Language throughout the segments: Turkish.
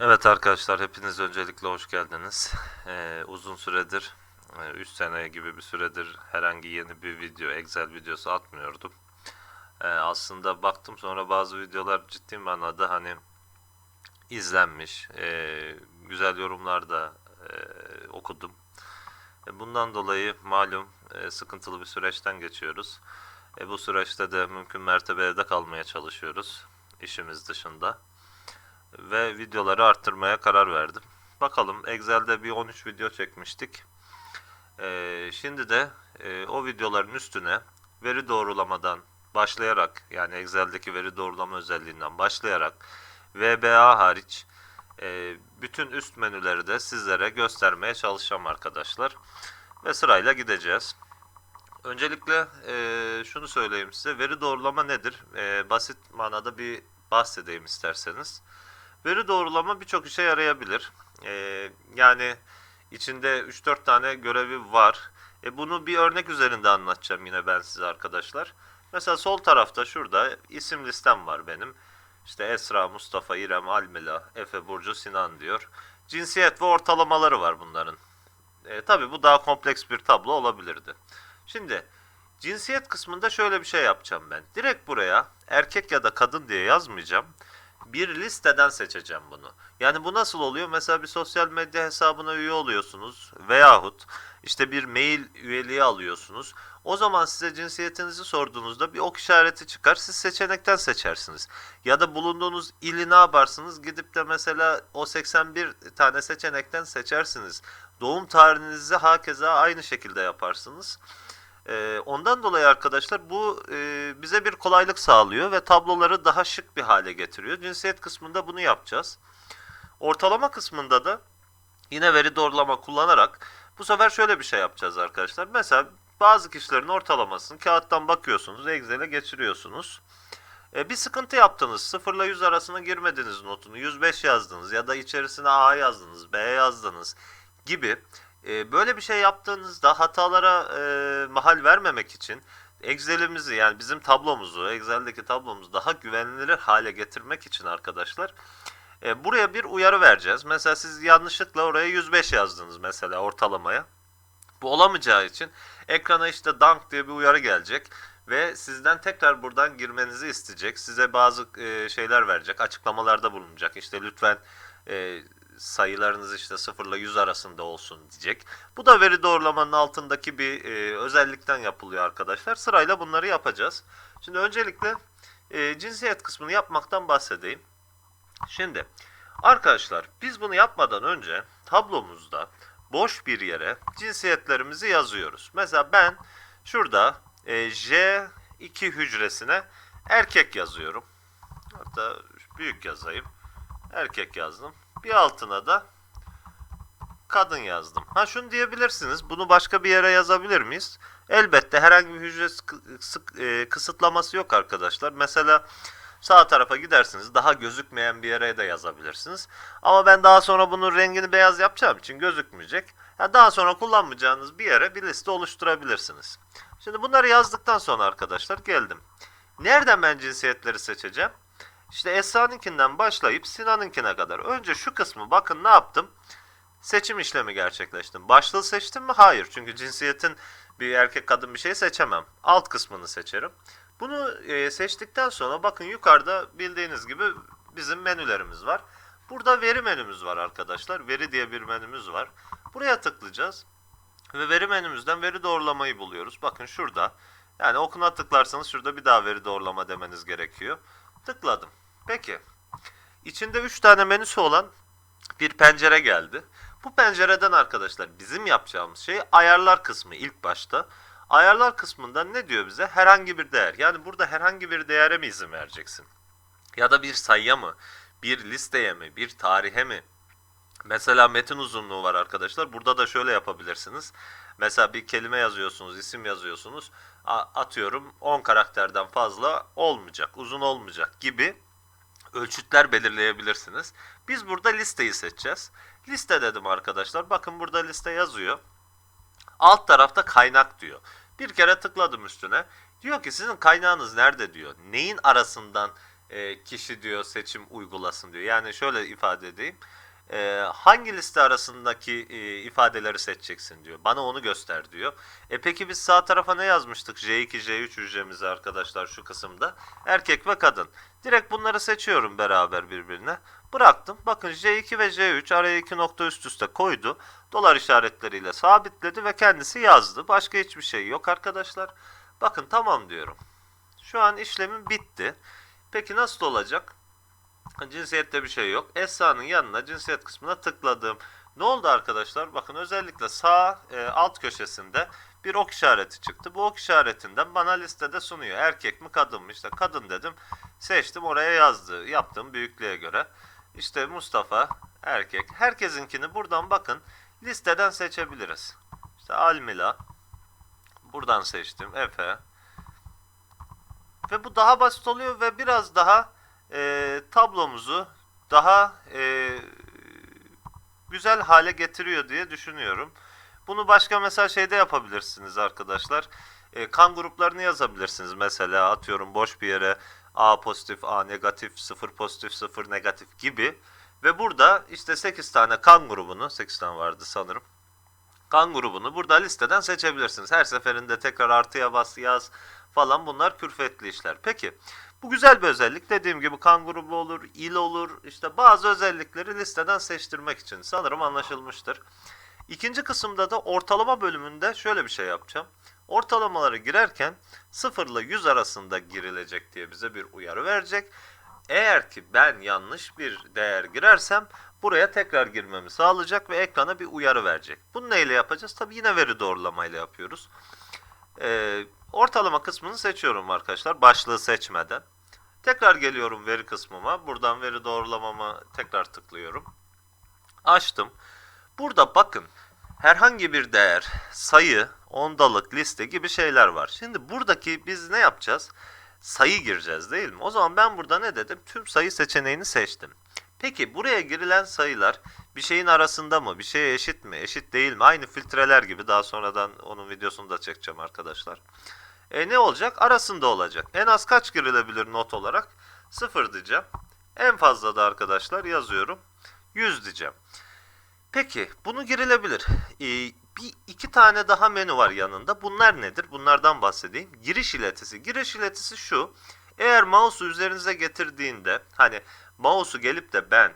Evet arkadaşlar hepiniz öncelikle hoş geldiniz. Ee, uzun süredir, 3 sene gibi bir süredir herhangi yeni bir video, Excel videosu atmıyordum. Ee, aslında baktım sonra bazı videolar ciddi manada hani izlenmiş, ee, güzel yorumlar da ee, okudum. E, Bundan dolayı malum e, sıkıntılı bir süreçten geçiyoruz. E, bu süreçte de mümkün mertebe evde kalmaya çalışıyoruz işimiz dışında ve videoları arttırmaya karar verdim. Bakalım Excel'de bir 13 video çekmiştik. Ee, şimdi de e, o videoların üstüne veri doğrulamadan başlayarak yani Excel'deki veri doğrulama özelliğinden başlayarak VBA hariç e, bütün üst menüleri de sizlere göstermeye çalışacağım arkadaşlar. Ve sırayla gideceğiz. Öncelikle e, şunu söyleyeyim size. Veri doğrulama nedir? E, basit manada bir bahsedeyim isterseniz. Veri doğrulama birçok işe yarayabilir. Ee, yani içinde 3-4 tane görevi var. E bunu bir örnek üzerinde anlatacağım yine ben size arkadaşlar. Mesela sol tarafta şurada isim listem var benim. İşte Esra, Mustafa, İrem, Almila, Efe, Burcu, Sinan diyor. Cinsiyet ve ortalamaları var bunların. E, tabii bu daha kompleks bir tablo olabilirdi. Şimdi cinsiyet kısmında şöyle bir şey yapacağım ben. Direkt buraya erkek ya da kadın diye yazmayacağım bir listeden seçeceğim bunu. Yani bu nasıl oluyor? Mesela bir sosyal medya hesabına üye oluyorsunuz veyahut işte bir mail üyeliği alıyorsunuz. O zaman size cinsiyetinizi sorduğunuzda bir ok işareti çıkar. Siz seçenekten seçersiniz. Ya da bulunduğunuz ili ne yaparsınız? Gidip de mesela o 81 tane seçenekten seçersiniz. Doğum tarihinizi hakeza aynı şekilde yaparsınız. Ee, ondan dolayı arkadaşlar bu e, bize bir kolaylık sağlıyor ve tabloları daha şık bir hale getiriyor. Cinsiyet kısmında bunu yapacağız. Ortalama kısmında da yine veri doğrulama kullanarak bu sefer şöyle bir şey yapacağız arkadaşlar. Mesela bazı kişilerin ortalamasını kağıttan bakıyorsunuz, Excel'e geçiriyorsunuz. E, bir sıkıntı yaptınız. 0 ile 100 arasına girmediniz notunu. 105 yazdınız ya da içerisine A yazdınız, B yazdınız gibi. E, böyle bir şey yaptığınızda hatalara e, mahal vermemek için Excel'imizi yani bizim tablomuzu, Excel'deki tablomuzu daha güvenilir hale getirmek için arkadaşlar e, buraya bir uyarı vereceğiz. Mesela siz yanlışlıkla oraya 105 yazdınız mesela ortalamaya. Bu olamayacağı için ekrana işte dank diye bir uyarı gelecek ve sizden tekrar buradan girmenizi isteyecek. Size bazı e, şeyler verecek, açıklamalarda bulunacak. İşte lütfen e, sayılarınız işte 0 ile 100 arasında olsun diyecek. Bu da veri doğrulamanın altındaki bir e, özellikten yapılıyor arkadaşlar. Sırayla bunları yapacağız. Şimdi öncelikle e, cinsiyet kısmını yapmaktan bahsedeyim. Şimdi arkadaşlar biz bunu yapmadan önce tablomuzda boş bir yere cinsiyetlerimizi yazıyoruz. Mesela ben şurada e, J2 hücresine erkek yazıyorum. Hatta büyük yazayım. Erkek yazdım. Bir altına da kadın yazdım. Ha şunu diyebilirsiniz. Bunu başka bir yere yazabilir miyiz? Elbette herhangi bir hücre e, kısıtlaması yok arkadaşlar. Mesela sağ tarafa gidersiniz. Daha gözükmeyen bir yere de yazabilirsiniz. Ama ben daha sonra bunun rengini beyaz yapacağım için gözükmeyecek. Ha, daha sonra kullanmayacağınız bir yere bir liste oluşturabilirsiniz. Şimdi bunları yazdıktan sonra arkadaşlar geldim. Nereden ben cinsiyetleri seçeceğim? İşte Esra'nınkinden başlayıp Sinan'ınkine kadar. Önce şu kısmı bakın ne yaptım? Seçim işlemi gerçekleştim. Başlığı seçtim mi? Hayır. Çünkü cinsiyetin bir erkek kadın bir şey seçemem. Alt kısmını seçerim. Bunu e, seçtikten sonra bakın yukarıda bildiğiniz gibi bizim menülerimiz var. Burada veri menümüz var arkadaşlar. Veri diye bir menümüz var. Buraya tıklayacağız. Ve veri menümüzden veri doğrulamayı buluyoruz. Bakın şurada. Yani okuna tıklarsanız şurada bir daha veri doğrulama demeniz gerekiyor. Tıkladım. Peki. İçinde 3 tane menüsü olan bir pencere geldi. Bu pencereden arkadaşlar bizim yapacağımız şey ayarlar kısmı ilk başta. Ayarlar kısmında ne diyor bize? Herhangi bir değer. Yani burada herhangi bir değere mi izin vereceksin? Ya da bir sayıya mı? Bir listeye mi? Bir tarihe mi? Mesela metin uzunluğu var arkadaşlar. Burada da şöyle yapabilirsiniz. Mesela bir kelime yazıyorsunuz, isim yazıyorsunuz. Atıyorum 10 karakterden fazla olmayacak, uzun olmayacak gibi ölçütler belirleyebilirsiniz. Biz burada listeyi seçeceğiz. Liste dedim arkadaşlar. Bakın burada liste yazıyor. Alt tarafta kaynak diyor. Bir kere tıkladım üstüne. Diyor ki sizin kaynağınız nerede diyor. Neyin arasından e, kişi diyor seçim uygulasın diyor. Yani şöyle ifade edeyim. E, hangi liste arasındaki e, ifadeleri seçeceksin diyor. Bana onu göster diyor. E peki biz sağ tarafa ne yazmıştık? J2, J3 hücremize arkadaşlar şu kısımda. Erkek ve kadın. Direkt bunları seçiyorum beraber birbirine. Bıraktım. Bakın J2 ve J3 araya iki nokta üst üste koydu. Dolar işaretleriyle sabitledi ve kendisi yazdı. Başka hiçbir şey yok arkadaşlar. Bakın tamam diyorum. Şu an işlemim bitti. Peki nasıl olacak? Cinsiyette bir şey yok. Esra'nın yanına cinsiyet kısmına tıkladım. Ne oldu arkadaşlar? Bakın özellikle sağ e, alt köşesinde bir ok işareti çıktı. Bu ok işaretinden bana listede sunuyor. Erkek mi kadın mı? İşte kadın dedim. Seçtim oraya yazdı. Yaptığım büyüklüğe göre. İşte Mustafa erkek. Herkesinkini buradan bakın listeden seçebiliriz. İşte Almila. Buradan seçtim. Efe. Ve bu daha basit oluyor ve biraz daha e, tablomuzu daha e, güzel hale getiriyor diye düşünüyorum. Bunu başka mesela şeyde yapabilirsiniz arkadaşlar. E, kan gruplarını yazabilirsiniz mesela atıyorum boş bir yere A pozitif, A negatif, 0 pozitif, 0 negatif gibi. Ve burada işte 8 tane kan grubunu, 8 tane vardı sanırım. Kan grubunu burada listeden seçebilirsiniz. Her seferinde tekrar artıya bas yaz falan bunlar külfetli işler. Peki bu güzel bir özellik. Dediğim gibi kan grubu olur, il olur. İşte bazı özellikleri listeden seçtirmek için sanırım anlaşılmıştır. İkinci kısımda da ortalama bölümünde şöyle bir şey yapacağım. Ortalamaları girerken 0 ile 100 arasında girilecek diye bize bir uyarı verecek. Eğer ki ben yanlış bir değer girersem buraya tekrar girmemi sağlayacak ve ekrana bir uyarı verecek. Bunu neyle yapacağız? Tabi yine veri doğrulamayla yapıyoruz. Ee, ortalama kısmını seçiyorum arkadaşlar başlığı seçmeden. Tekrar geliyorum veri kısmıma. Buradan veri doğrulamama tekrar tıklıyorum. Açtım. Burada bakın herhangi bir değer, sayı, ondalık, liste gibi şeyler var. Şimdi buradaki biz ne yapacağız? Sayı gireceğiz değil mi? O zaman ben burada ne dedim? Tüm sayı seçeneğini seçtim. Peki buraya girilen sayılar bir şeyin arasında mı? Bir şeye eşit mi? Eşit değil mi? Aynı filtreler gibi daha sonradan onun videosunu da çekeceğim arkadaşlar. E ne olacak? Arasında olacak. En az kaç girilebilir not olarak? 0 diyeceğim. En fazla da arkadaşlar yazıyorum. 100 diyeceğim. Peki bunu girilebilir. Ee, bir iki tane daha menü var yanında. Bunlar nedir? Bunlardan bahsedeyim. Giriş iletisi. Giriş iletisi şu. Eğer mouse'u üzerinize getirdiğinde hani mouse'u gelip de ben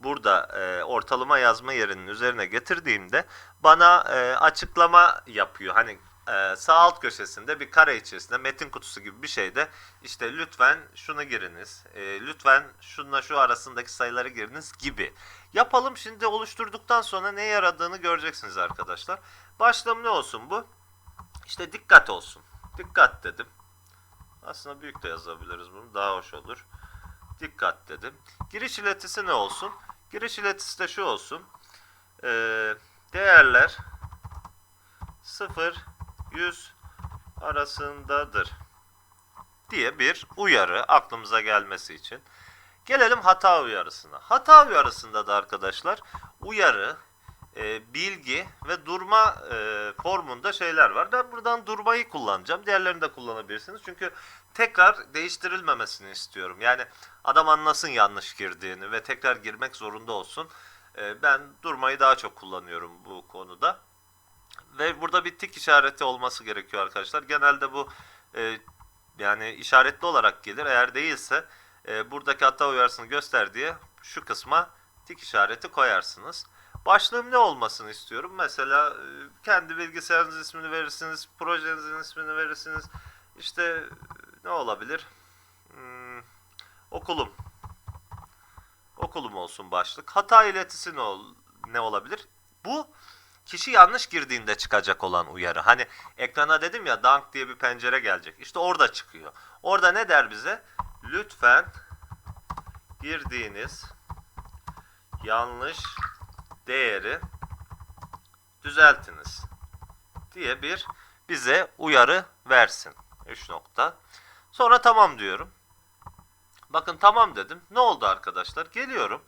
burada e, ortalama yazma yerinin üzerine getirdiğimde bana e, açıklama yapıyor. Hani e, sağ alt köşesinde bir kare içerisinde metin kutusu gibi bir şeyde işte lütfen şunu giriniz, e, lütfen şunla şu arasındaki sayıları giriniz gibi. Yapalım şimdi oluşturduktan sonra ne yaradığını göreceksiniz arkadaşlar. Başlığım ne olsun bu? İşte dikkat olsun. Dikkat dedim. Aslında büyük de yazabiliriz bunu daha hoş olur. Dikkat dedim. Giriş iletisi ne olsun? Giriş iletisi de şu olsun. Ee, değerler 0 100 arasındadır diye bir uyarı aklımıza gelmesi için. Gelelim hata uyarısına. Hata uyarısında da arkadaşlar uyarı, e, bilgi ve durma e, formunda şeyler var. Ben buradan durmayı kullanacağım. Diğerlerini de kullanabilirsiniz. Çünkü tekrar değiştirilmemesini istiyorum. Yani adam anlasın yanlış girdiğini ve tekrar girmek zorunda olsun. E, ben durmayı daha çok kullanıyorum bu konuda. Ve burada bir tik işareti olması gerekiyor arkadaşlar. Genelde bu e, yani işaretli olarak gelir. Eğer değilse e, buradaki hata uyarısını göster diye şu kısma tik işareti koyarsınız. Başlığım ne olmasını istiyorum? Mesela e, kendi bilgisayarınız ismini verirsiniz, projenizin ismini verirsiniz. İşte ne olabilir? Hmm, okulum. Okulum olsun başlık. Hata iletisi ne, ol, ne olabilir? Bu kişi yanlış girdiğinde çıkacak olan uyarı. Hani ekrana dedim ya dank diye bir pencere gelecek. İşte orada çıkıyor. Orada ne der bize? Lütfen girdiğiniz yanlış değeri düzeltiniz diye bir bize uyarı versin. 3 nokta. Sonra tamam diyorum. Bakın tamam dedim. Ne oldu arkadaşlar? Geliyorum.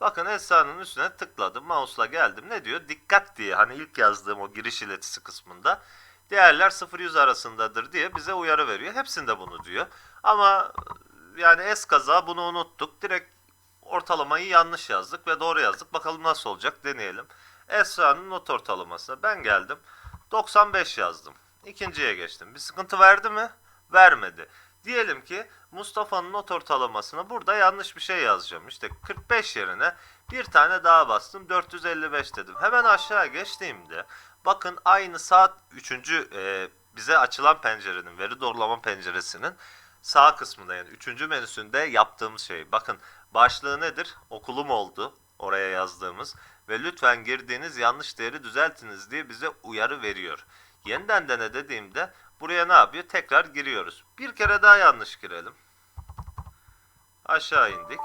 Bakın Esra'nın üstüne tıkladım. Mouse'la geldim. Ne diyor? Dikkat diye. Hani ilk yazdığım o giriş iletisi kısmında. Değerler 0-100 arasındadır diye bize uyarı veriyor. Hepsinde bunu diyor. Ama yani eskaza bunu unuttuk. Direkt ortalamayı yanlış yazdık ve doğru yazdık. Bakalım nasıl olacak deneyelim. Esra'nın not ortalaması. Ben geldim. 95 yazdım. İkinciye geçtim. Bir sıkıntı verdi mi? Vermedi. Diyelim ki Mustafa'nın not ortalamasına burada yanlış bir şey yazacağım. İşte 45 yerine bir tane daha bastım. 455 dedim. Hemen aşağı geçtiğimde bakın aynı saat 3. bize açılan pencerenin veri doğrulama penceresinin sağ kısmında yani 3. menüsünde yaptığımız şey. Bakın başlığı nedir? Okulum oldu. Oraya yazdığımız ve lütfen girdiğiniz yanlış değeri düzeltiniz diye bize uyarı veriyor. Yeniden dene dediğimde buraya ne yapıyor? Tekrar giriyoruz. Bir kere daha yanlış girelim. Aşağı indik.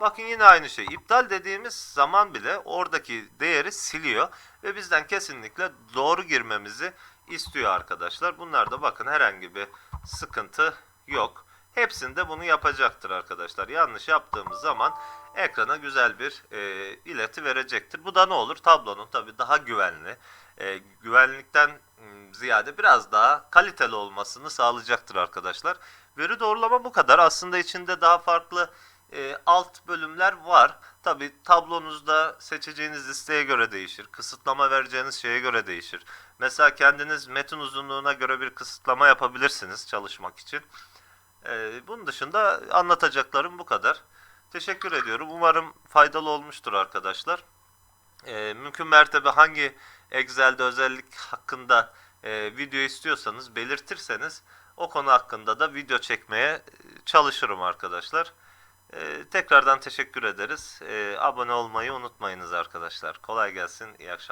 Bakın yine aynı şey. İptal dediğimiz zaman bile oradaki değeri siliyor ve bizden kesinlikle doğru girmemizi istiyor arkadaşlar. Bunlarda bakın herhangi bir sıkıntı yok. Hepsinde bunu yapacaktır arkadaşlar. Yanlış yaptığımız zaman ekrana güzel bir e, ileti verecektir. Bu da ne olur? Tablonun tabii daha güvenli, e, güvenlikten ziyade biraz daha kaliteli olmasını sağlayacaktır arkadaşlar. Veri doğrulama bu kadar. Aslında içinde daha farklı e, alt bölümler var. Tabi tablonuzda seçeceğiniz listeye göre değişir. Kısıtlama vereceğiniz şeye göre değişir. Mesela kendiniz metin uzunluğuna göre bir kısıtlama yapabilirsiniz çalışmak için. E, bunun dışında anlatacaklarım bu kadar. Teşekkür ediyorum. Umarım faydalı olmuştur arkadaşlar. E, mümkün mertebe hangi Excel'de özellik hakkında e, video istiyorsanız belirtirseniz o konu hakkında da video çekmeye e, çalışırım arkadaşlar. E, tekrardan teşekkür ederiz. E, abone olmayı unutmayınız arkadaşlar. Kolay gelsin. İyi akşamlar.